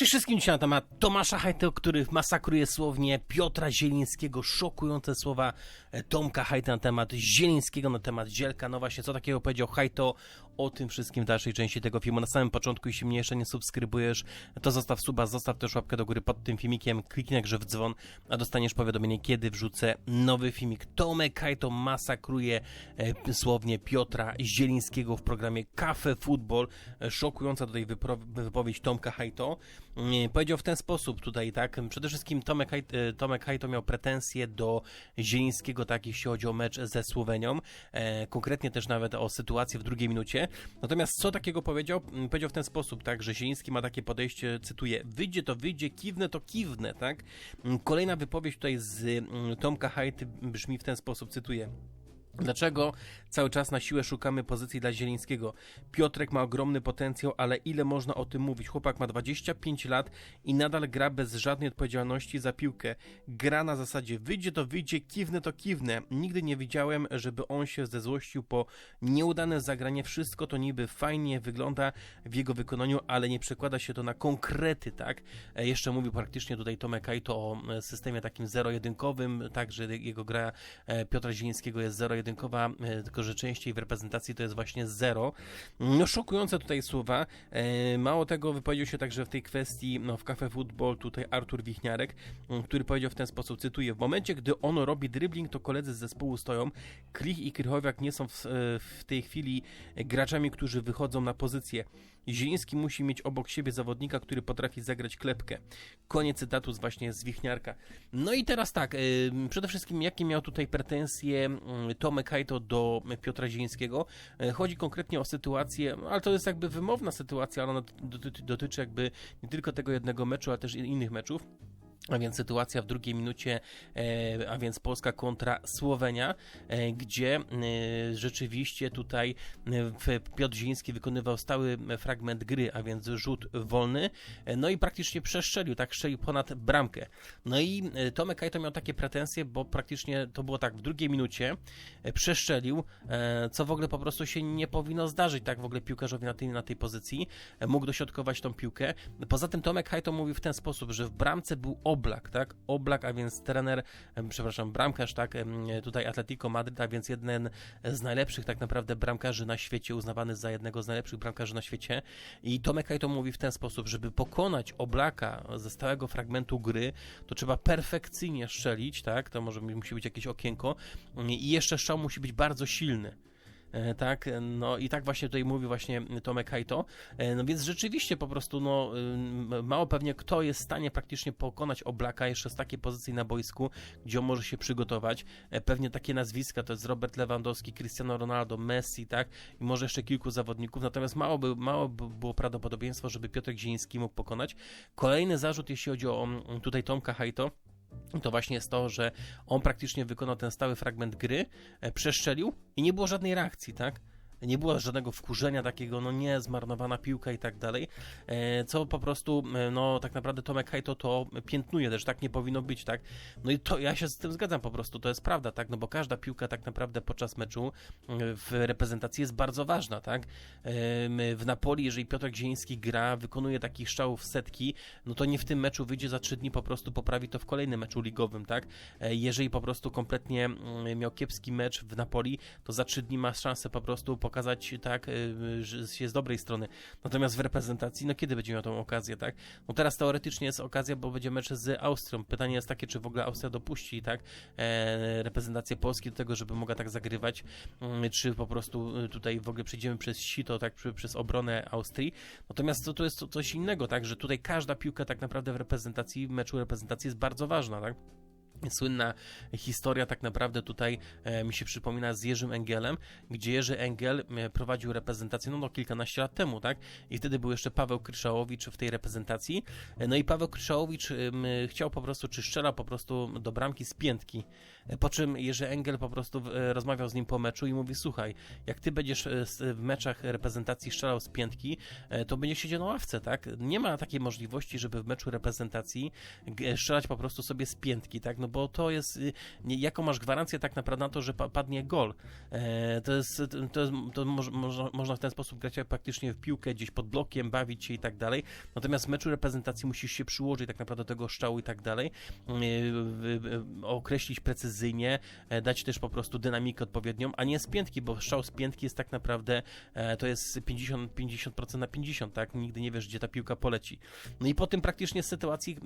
Cześć wszystkim dzisiaj na temat Tomasza Hajto, który masakruje słownie Piotra Zielińskiego. Szokujące słowa Tomka Hajta na temat Zielińskiego, na temat Zielka. No właśnie, co takiego powiedział Hajto o tym wszystkim w dalszej części tego filmu. Na samym początku, jeśli mnie jeszcze nie subskrybujesz, to zostaw suba, zostaw też łapkę do góry pod tym filmikiem, kliknij także w dzwon, a dostaniesz powiadomienie, kiedy wrzucę nowy filmik. Tomek Hajto masakruje e, słownie Piotra Zielińskiego w programie Cafe Football. E, Szokująca tutaj wypowiedź Tomka Hajto. Nie, Powiedział w ten sposób tutaj, tak? Przede wszystkim Tomek, Haj- e, Tomek Hajto miał pretensje do Zielińskiego, tak, jeśli chodzi o mecz ze Słowenią. E, konkretnie też nawet o sytuację w drugiej minucie. Natomiast co takiego powiedział? Mm, Powiedział w ten sposób, tak, że Zieliński ma takie podejście, cytuję, wyjdzie to wyjdzie, kiwnę to kiwnę, tak? Mm, Kolejna wypowiedź tutaj z mm, Tomka Hajty brzmi w ten sposób, cytuję. Dlaczego cały czas na siłę szukamy pozycji dla Zielińskiego? Piotrek ma ogromny potencjał, ale ile można o tym mówić? Chłopak ma 25 lat i nadal gra bez żadnej odpowiedzialności za piłkę. Gra na zasadzie wyjdzie to wyjdzie, kiwnę to kiwnę. Nigdy nie widziałem, żeby on się zezłościł po nieudane zagranie. Wszystko to niby fajnie wygląda w jego wykonaniu, ale nie przekłada się to na konkrety, tak? E, Jeszcze mówił praktycznie tutaj Tomek Kajto o e, systemie takim zero-jedynkowym, tak, że jego gra e, Piotra Zielińskiego jest zero-jedynkowa, e, tylko że częściej w reprezentacji to jest właśnie zero. No szokujące tutaj słowa. E, Mało tego wypowiedział się także w tej kwestii no, w Cafe Football tutaj Artur Wichniarek, który powiedział w ten sposób, cytuję, w momencie, gdy ono robi dribbling, to koledzy z zespołu stoją. Klich i Krychowiak nie są w, e, w tej chwili graczami, którzy wychodzą na pozycję. Zieliński musi mieć obok siebie zawodnika, który potrafi zagrać klepkę. Koniec cytatu właśnie z Wichniarka. No i teraz tak, przede wszystkim jakie miał tutaj pretensje y, Tomek Hajto do Piotra Zielińskiego. Y, Chodzi konkretnie o sytuację, ale to jest jakby wymowna sytuacja, ale ona dotyczy, jakby nie tylko tego jednego meczu, ale też innych meczów. A więc sytuacja w drugiej minucie, e, a więc Polska kontra Słowenia, e, gdzie e, rzeczywiście tutaj Piotr Zieliński wykonywał stały fragment gry, a więc rzut wolny, no i praktycznie przestrzelił, tak strzelił ponad bramkę. No i Tomek Kajto miał takie pretensje, bo praktycznie to było tak w drugiej minucie, przestrzelił, co w ogóle po prostu się nie powinno zdarzyć, tak w ogóle piłkarzowi na tej, na tej pozycji, mógł dośrodkować tą piłkę. Poza tym Tomek Hajto mówił w ten sposób, że w bramce był Oblak, tak? Oblak, a więc trener, przepraszam, bramkarz, tak? Tutaj Atletico Madryt, a więc jeden z najlepszych tak naprawdę bramkarzy na świecie, uznawany za jednego z najlepszych bramkarzy na świecie. I Tomek Hajto mówi w ten sposób, żeby pokonać Oblaka ze stałego fragmentu gry, to trzeba perfekcyjnie strzelić, tak? To może musi być jakieś okienko i jeszcze strzał musi być bardzo silny. E, Tak, no i tak właśnie tutaj mówi właśnie Tomek Hajto. E, No więc rzeczywiście po prostu, no ym, mało pewnie kto jest w stanie praktycznie pokonać Oblaka jeszcze z takiej pozycji na boisku, gdzie on może się przygotować. E, Pewnie takie nazwiska to jest Robert Lewandowski, Cristiano Ronaldo, Messi, tak, i może jeszcze kilku zawodników, natomiast mało, by, mało by było prawdopodobieństwo, żeby Piotr Zieliński mógł pokonać. Kolejny zarzut, jeśli chodzi o tutaj Tomka Hajto, to właśnie jest to, że on praktycznie wykonał ten stały fragment gry, e, przeszczelił i nie było żadnej reakcji, tak? Nie było żadnego wkurzenia takiego, no nie, zmarnowana piłka i tak dalej, e, co po prostu, e, no tak naprawdę Tomek Hajto to piętnuje też, tak nie powinno być, tak? No i to ja się z tym zgadzam po prostu, to jest prawda, tak? No bo każda piłka tak naprawdę podczas meczu e, w reprezentacji jest bardzo ważna, tak? W Napoli, jeżeli Piotr Zieliński gra, wykonuje takich strzałów setki, no to nie w tym meczu wyjdzie za trzy dni, po prostu poprawi to w kolejnym meczu ligowym, tak? Jeżeli po prostu kompletnie mm, miał kiepski mecz w Napoli, to za trzy dni ma szansę po prostu pokazać, tak, y, że jest z dobrej strony. Natomiast w reprezentacji, no kiedy będzie miał tą okazję, tak? No teraz teoretycznie jest okazja, bo będzie mecz z Austrią. Pytanie jest takie, czy w ogóle Austria dopuści, tak, e, reprezentację Polski do tego, żeby mogła tak zagrywać, mm, czy po prostu y, tutaj w ogóle przejdziemy przez sito, tak, przez obronę Austrii. Natomiast to, to jest coś innego, tak, że tutaj każda piłka tak naprawdę w reprezentacji, w meczu reprezentacji jest bardzo ważna, tak? Słynna historia tak naprawdę tutaj e, mi się przypomina z Jerzym Engelem, gdzie Jerzy Engel e, prowadził reprezentację no, no kilkanaście lat temu, tak? I wtedy był jeszcze Paweł Kryszałowicz w tej reprezentacji. E, No i Paweł Kryszałowicz chciał po prostu, czy strzela po prostu do bramki z piętki. Po czym Jerzy Engel po prostu rozmawiał z nim po meczu i mówi, słuchaj, jak ty będziesz w meczach reprezentacji strzelał z piętki, to będziesz siedział na ławce, tak? Nie ma takiej możliwości, żeby w meczu reprezentacji strzelać po prostu sobie z piętki, tak? No bo to jest, y, jaką masz gwarancję tak naprawdę na to, że pa, padnie gol. E, to jest, to jest, to moż, można, w ten sposób grać praktycznie w piłkę, gdzieś pod blokiem, bawić się i tak dalej, natomiast w meczu reprezentacji musisz się przyłożyć tak naprawdę do tego strzału i tak dalej, y, określić precyzyjnie, e, dać też po prostu dynamikę odpowiednią, a nie z piętki, bo strzał z piętki jest tak naprawdę, e, to jest 50, 50% na 50, tak? Nigdy nie wiesz, gdzie ta piłka poleci. No i po tym praktycznie sytuacji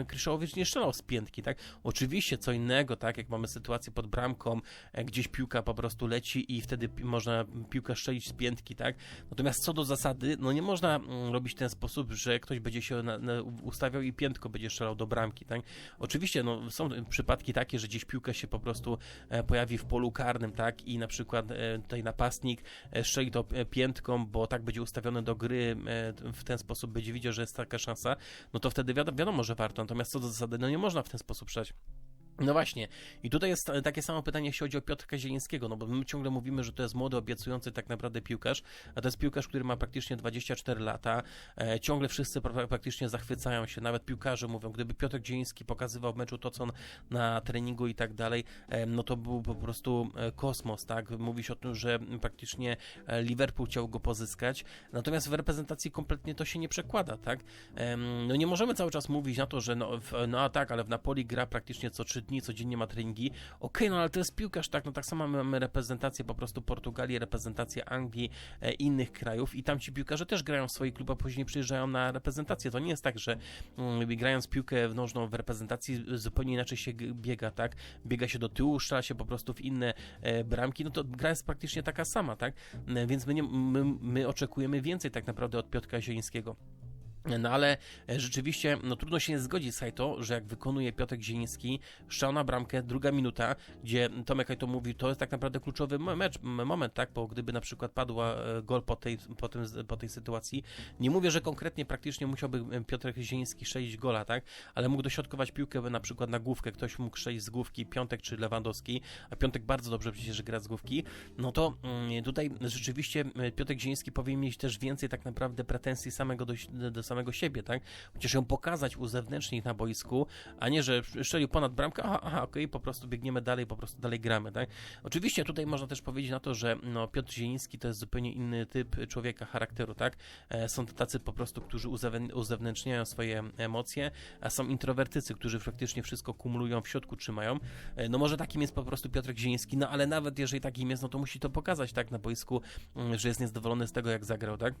e, Kryszałowicz nie strzelał z piętki, tak? Oczywiście co innego, tak? Jak mamy sytuację pod bramką, e, gdzieś piłka po prostu leci i wtedy można piłkę strzelić z piętki, tak? Natomiast co do zasady, no nie można mm, robić w ten sposób, że ktoś będzie się na, na, ustawiał i piętko będzie strzelał do bramki, tak? Oczywiście, no są przypadki takie, że gdzieś piłka się po prostu e, pojawi w polu karnym, tak? I na przykład e, tutaj napastnik strzeli to piętką, bo tak będzie ustawiony do gry, w ten sposób będzie widział, że jest taka szansa, no to wtedy wiadomo, wiadomo że warto. Natomiast co do zasady, no nie można w ten sposób strzelać. No właśnie, i tutaj jest e, takie samo pytanie, jeśli chodzi o Piotrka Zielińskiego, no bo my ciągle mówimy, że to jest młody, obiecujący tak naprawdę piłkarz, a to jest piłkarz, który ma praktycznie 24 lata, e, ciągle wszyscy pra- praktycznie zachwycają się, nawet piłkarze mówią, gdyby Piotr Zieliński pokazywał w meczu to, co on na treningu i tak dalej, e, no to był po prostu e, kosmos, tak, mówi się o tym, że praktycznie e, Liverpool chciał go pozyskać, natomiast w reprezentacji kompletnie to się nie przekłada, tak, Em, no nie możemy cały czas mówić na to, że no, w, no a tak, ale w Napoli gra praktycznie co dni, codziennie ma treningi. Okej, no ale to jest piłkarz, tak, no tak samo mamy reprezentację po prostu Portugalii, reprezentację Anglii, e, innych krajów i tam ci piłkarze też grają w swoich klubach, później przyjeżdżają na reprezentację. To nie jest tak, że mm, grając piłkę w nożną w reprezentacji zupełnie inaczej się biega, tak, biega się do tyłu, strzela się po prostu w inne e, bramki, no to gra jest praktycznie taka sama, tak, E, więc my, nie, my, my oczekujemy więcej tak naprawdę od Piotra Zielińskiego. No ale e, rzeczywiście, no trudno się nie zgodzić z Hajto, że jak wykonuje Piotr Zieliński strzał na bramkę, druga minuta, gdzie Tomek Hajto mówi, to jest tak naprawdę kluczowy mecz, moment, tak, bo gdyby na przykład padła e, gol po tej, po, tym, po tej sytuacji, nie mówię, że konkretnie praktycznie musiałby e, Piotr Zieliński strzelić gola, tak, ale mógł dośrodkować piłkę na przykład na główkę, ktoś mógł strzelić z główki, Piątek czy Lewandowski, a Piątek bardzo dobrze przecież gra z główki, no to mm, tutaj rzeczywiście e, Piotr Zieliński powinien mieć też więcej tak naprawdę pretensji samego do, do samego siebie, tak? Chociaż ją pokazać, uzewnętrznić na boisku, a nie, że strzelił ponad bramkę, aha, aha okej, po prostu biegniemy dalej, po prostu dalej gramy, tak? Oczywiście tutaj można też powiedzieć na to, że no, Piotr Zieliński to jest zupełnie inny typ człowieka, charakteru, tak? E, Są to tacy po prostu, którzy uzewn- uzewnętrzniają swoje emocje, a są introwertycy, którzy faktycznie wszystko kumulują, w środku trzymają. E, No może takim jest po prostu Piotr Zieliński, no ale nawet jeżeli takim jest, no to musi to pokazać, tak, na boisku, mm, że jest niezadowolony z tego, jak zagrał, tak?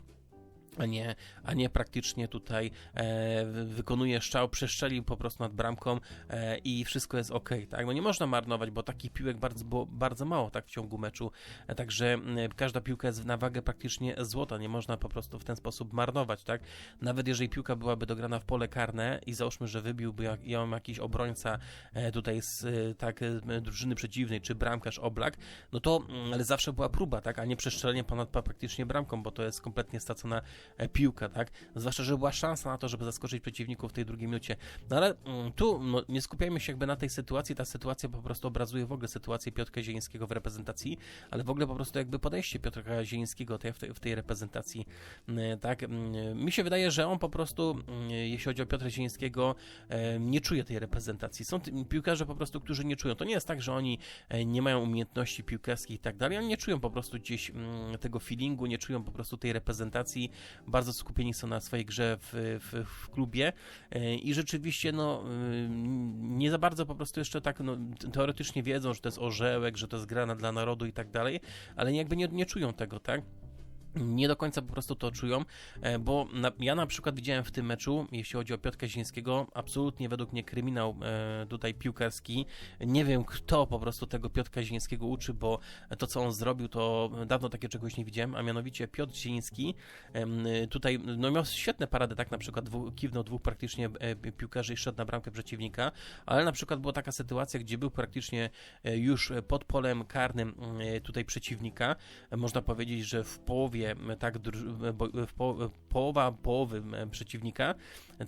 A nie, a nie praktycznie tutaj e, wy- wykonuje strzał, przestrzelił po prostu nad bramką e, i wszystko jest ok, tak? No nie można marnować, bo takich piłek bardzo, było bardzo mało tak w ciągu meczu, e, także każda piłka jest na wagę praktycznie złota, nie można po prostu w ten sposób marnować, tak? Nawet jeżeli piłka byłaby dograna w pole karne i załóżmy, że wybiłby ją jakiś obrońca e, tutaj z e, tak e, drużyny przeciwnej, czy bramkarz Oblak, no to, ale zawsze była próba, tak? A nie przestrzelenie ponad praktycznie bramką, bo to jest kompletnie stracona e, piłka, tak? Zwłaszcza, że była szansa na to, żeby zaskoczyć przeciwników w tej drugiej minucie. No ale mm, tu no, nie skupiajmy się jakby na tej sytuacji, ta sytuacja po prostu obrazuje w ogóle sytuację Piotra Zielińskiego w reprezentacji, ale w ogóle po prostu jakby podejście Piotra Zielińskiego tej, w, tej, w tej reprezentacji, mm, tak? Mm, Mi się wydaje, że on po prostu, jeśli chodzi o Piotra Zielińskiego, e, nie czuje tej reprezentacji. Są piłkarze po prostu, którzy nie czują. To nie jest tak, że oni e, nie mają umiejętności piłkarskich i tak dalej, oni nie czują po prostu gdzieś tego feelingu, nie czują po prostu tej reprezentacji, bardzo skupieni są na swojej grze w, w, w klubie e, i rzeczywiście no, y, nie za bardzo po prostu jeszcze tak no, teoretycznie wiedzą, że to jest orzełek, że to jest grana dla narodu i tak dalej, ale jakby nie, nie czują tego, tak? Nie do końca po prostu to czują, e, bo na, ja na przykład widziałem w tym meczu, jeśli chodzi o Piotra Zińskiego, absolutnie według mnie kryminał e, tutaj piłkarski. Nie wiem, kto po prostu tego Piotra Zińskiego uczy, bo to, co on zrobił, to dawno takiego czegoś nie widziałem, a mianowicie Piotr Ziński em, tutaj no, miał świetne parady, tak na przykład dwu, kiwnął dwóch praktycznie e, piłkarzy i szedł na bramkę przeciwnika, ale na przykład była taka sytuacja, gdzie był praktycznie e, już pod polem karnym e, tutaj przeciwnika. E, Można powiedzieć, że w połowie tak bo- połowa połowy przeciwnika,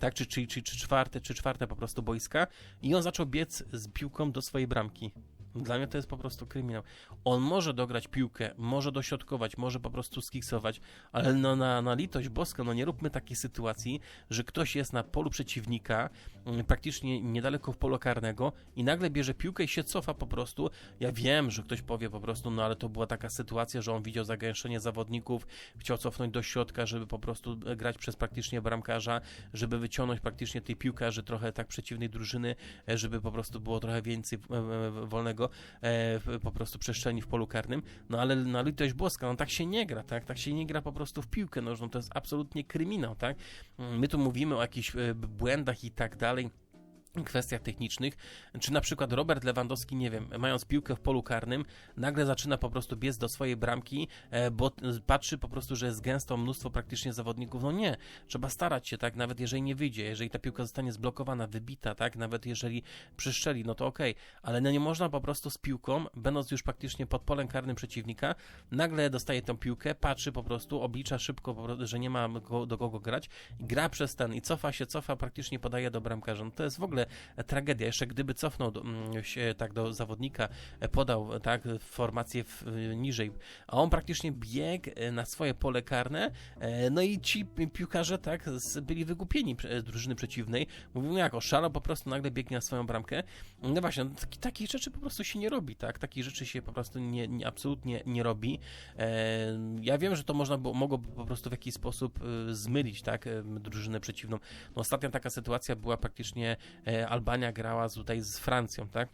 tak, czy, czy, czy, czy czwarte, czy czwarte po prostu boiska i on zaczął biec z piłką do swojej bramki. Dla mnie to jest po prostu kryminał. On może dograć piłkę, może dośrodkować, może po prostu skiksować, ale no na, na litość boską, no nie róbmy takiej sytuacji, że ktoś jest na polu przeciwnika, mm, praktycznie niedaleko w polu karnego i nagle bierze piłkę i się cofa po prostu. Ja wiem, że ktoś powie po prostu, no ale to była taka sytuacja, że on widział zagęszczenie zawodników, chciał cofnąć do środka, żeby po prostu e, grać przez praktycznie bramkarza, żeby wyciągnąć praktycznie tej piłkarzy trochę tak przeciwnej drużyny, e, żeby po prostu było trochę więcej e, wolnego e, po prostu przestrzeni w polu karnym. No ale na litość błoska, no tak się nie gra, tak? Tak się nie gra po prostu w piłkę nożną, to jest absolutnie kryminał, tak? Mm, My tu mówimy o jakichś e, błędach i tak dalej kwestiach technicznych, czy na przykład Robert Lewandowski, nie wiem, mając piłkę w polu karnym, nagle zaczyna po prostu biec do swojej bramki, e, bo patrzy po prostu, że jest gęsto mnóstwo praktycznie zawodników. No nie, trzeba starać się, tak, nawet jeżeli nie wyjdzie, jeżeli ta piłka zostanie zblokowana, wybita, tak, nawet jeżeli przeszczeli, no to okej, ale no nie można po prostu z piłką, będąc już praktycznie pod polem karnym przeciwnika, nagle dostaje tę piłkę, patrzy po prostu, oblicza szybko, że nie ma do kogo grać, gra przez ten i cofa się, cofa, praktycznie podaje do bramkarza. No to jest w ogóle tragedia. Jeszcze gdyby cofnął mm, się tak do zawodnika, e, podał tak formację w, niżej, a on praktycznie biegł e, na swoje pole karne, e, no i ci pi- piłkarze tak byli wygupieni drużyny przeciwnej. Mówią jak oszalał, po prostu nagle biegnie na swoją bramkę. No właśnie, taki, takich rzeczy po prostu się nie robi, tak? Takich rzeczy się po prostu nie, nie, absolutnie nie robi. Ja wiem, że to można było, mogło po prostu w jakiś sposób zmylić, tak? Drużynę przeciwną. No, ostatnia taka sytuacja była praktycznie Albania grała tutaj z Francją, tak?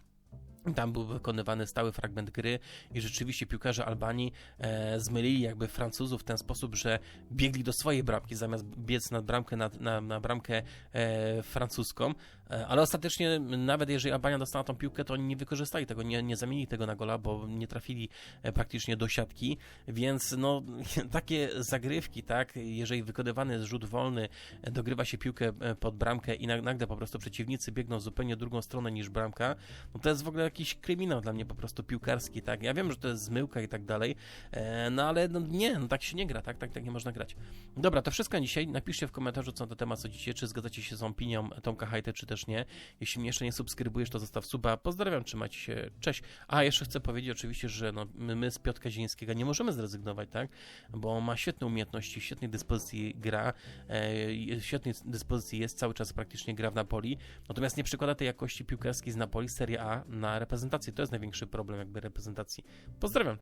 Tam był wykonywany stały fragment gry i rzeczywiście piłkarze Albanii e, zmylili jakby Francuzów w ten sposób, że biegli do swojej bramki zamiast biec na bramkę, na, na, na bramkę e, francuską. E, ale ostatecznie, nawet jeżeli Albania dostała tą piłkę, to oni nie wykorzystali tego, nie, nie zamienili tego na gola, bo nie trafili e, praktycznie do siatki. Więc no, takie zagrywki, tak, jeżeli wykonywany jest rzut wolny, e, dogrywa się piłkę e, pod bramkę i na- nagle po prostu przeciwnicy biegną zupełnie drugą stronę niż bramka, no to jest w ogóle jakiś kryminał dla mnie po prostu piłkarski, tak? Ja wiem, że to jest zmyłka i tak dalej, e, no ale no nie, no tak się nie gra, tak? Tak, tak nie można grać. Dobra, to wszystko na dzisiaj. Napiszcie w komentarzu, co na ten temat sądzicie, czy zgadzacie się z opinią Tomka Hajty, czy też nie. Jeśli mnie jeszcze nie subskrybujesz, to zostaw suba. Pozdrawiam, trzymajcie się, cześć. A, jeszcze chcę powiedzieć oczywiście, że no, my, my z Piotka Zińskiego nie możemy zrezygnować, tak? Bo ma świetne umiejętności, świetnej dyspozycji gra, e, świetnej dyspozycji jest, cały czas praktycznie gra w Napoli, natomiast nie przekłada tej jakości piłkarskiej z Napoli, Serie A na reprezentację. To jest największy problem jakby reprezentacji. Pozdrawiam.